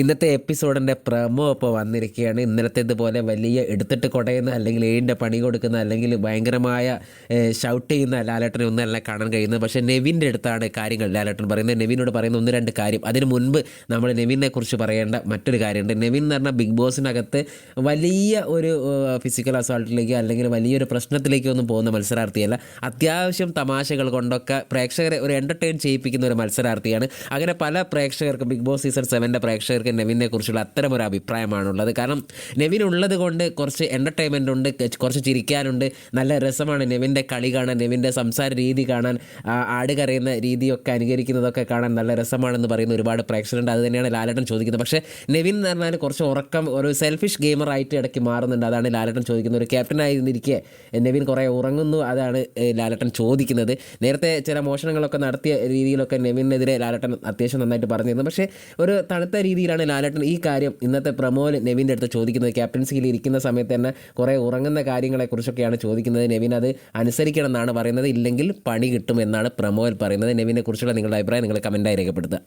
ഇന്നത്തെ എപ്പിസോഡിന്റെ പ്രമോ ഇപ്പോൾ വന്നിരിക്കുകയാണ്. ഇന്നലത്തേതുപോലെ വലിയ എടുത്തിട്ട് കൊടയുന്ന അല്ലെങ്കിൽ ഏഴിന്റെ പണി കൊടുക്കുന്ന അല്ലെങ്കിൽ ഭയങ്കരമായ ഷൗട്ട് ചെയ്യുന്ന ലാലേട്ടനെ ഒന്നല്ല കാണാൻ കഴിയുന്നത്. പക്ഷേ നെവിന്റെ അടുത്താണ് കാര്യങ്ങൾ ലാലേട്ടൻ പറയുന്നത്. നെവിനോട് പറയുന്ന ഒന്ന് രണ്ട് കാര്യം. അതിന് മുൻപ് നമ്മൾ നെവിനെ കുറിച്ച് പറയേണ്ട മറ്റൊരു കാര്യമുണ്ട്. നെവിൻ എന്ന് പറഞ്ഞാൽ ബിഗ് ബോസിനകത്ത് വലിയ ഒരു ഫിസിക്കൽ അസോൾട്ടിലേക്ക് അല്ലെങ്കിൽ വലിയൊരു പ്രശ്നത്തിലേക്ക് ഒന്നും പോകുന്ന മത്സരാർത്ഥിയല്ല. അത്യാവശ്യം തമാശകൾ കൊണ്ടൊക്കെ പ്രേക്ഷകരെ ഒരു എന്റർടൈൻ ചെയ്യിപ്പിക്കുന്ന ഒരു മത്സരാർത്ഥിയാണ്. അങ്ങനെ പല പ്രേക്ഷകർക്കും ബിഗ് ബോസ് സീസൺ സെവന്റെ പ്രേക്ഷകർക്ക് നെവിനെ കുറിച്ചുള്ള അത്തരം ഒരു അഭിപ്രായമാണുള്ളത്. കാരണം നെവിൻ ഉള്ളത് കൊണ്ട് കുറച്ച് എന്റർടൈൻമെന്റ് ഉണ്ട് കുറച്ച് ചിരിക്കാനുണ്ട്. നല്ല രസമാണ് നെവിന്റെ കളി കാണാൻ നെവിന്റെ സംസാര രീതി കാണാൻ ആട് കറിയുന്ന രീതിയൊക്കെ അനുകരിക്കുന്നതൊക്കെ കാണാൻ നല്ല രസമാണെന്ന് പറയുന്ന ഒരുപാട് പ്രേക്ഷകരുണ്ട്. അത് തന്നെയാണ് ലാലേട്ടൻ ചോദിക്കുന്നത്. പക്ഷേ നെവിൻ എന്ന് പറഞ്ഞാൽ കുറച്ച് ഉറക്കം ഒരു സെൽഫിഷ് ഗെയിമറായിട്ട് ഇടയ്ക്ക് മാറുന്നുണ്ട്. അതാണ് ലാലേട്ടൻ ചോദിക്കുന്നത് ഒരു ക്യാപ്റ്റനായിരുന്നിരിക്കെ നെവിൻ കുറേ ഉറങ്ങുന്നു അതാണ് ലാലേട്ടൻ ചോദിക്കുന്നത്. നേരത്തെ ചില മോഷണങ്ങളൊക്കെ നടത്തിയ രീതിയിലൊക്കെ നെവിനെതിരെ ലാലേട്ടൻ അത്യാവശ്യം നന്നായിട്ട് പറഞ്ഞിരുന്നു. പക്ഷേ ഒരു തണുത്ത രീതിയിലാണ് ലാലേട്ടൻ ഈ കാര്യം ഇന്നത്തെ പ്രമോൽ നെവിന്റെ അടുത്ത് ചോദിക്കുന്നത്? ക്യാപ്റ്റൻസിയിൽ ഇരിക്കുന്ന സമയത്ത് തന്നെ കുറേ ഉറങ്ങുന്ന കാര്യങ്ങളെക്കുറിച്ചൊക്കെയാണ് ചോദിക്കുന്നത്. നെവിൻ അത് അനുസരിക്കണം എന്നാണ് പറയുന്നത്. ഇല്ലെങ്കിൽ പണി കിട്ടും എന്നാണ് പ്രമോൽ പറയുന്നത്. നെവിനെ കുറിച്ചുള്ള നിങ്ങളുടെ അഭിപ്രായം നിങ്ങൾ കമന്റായി രേഖപ്പെടുത്തുക.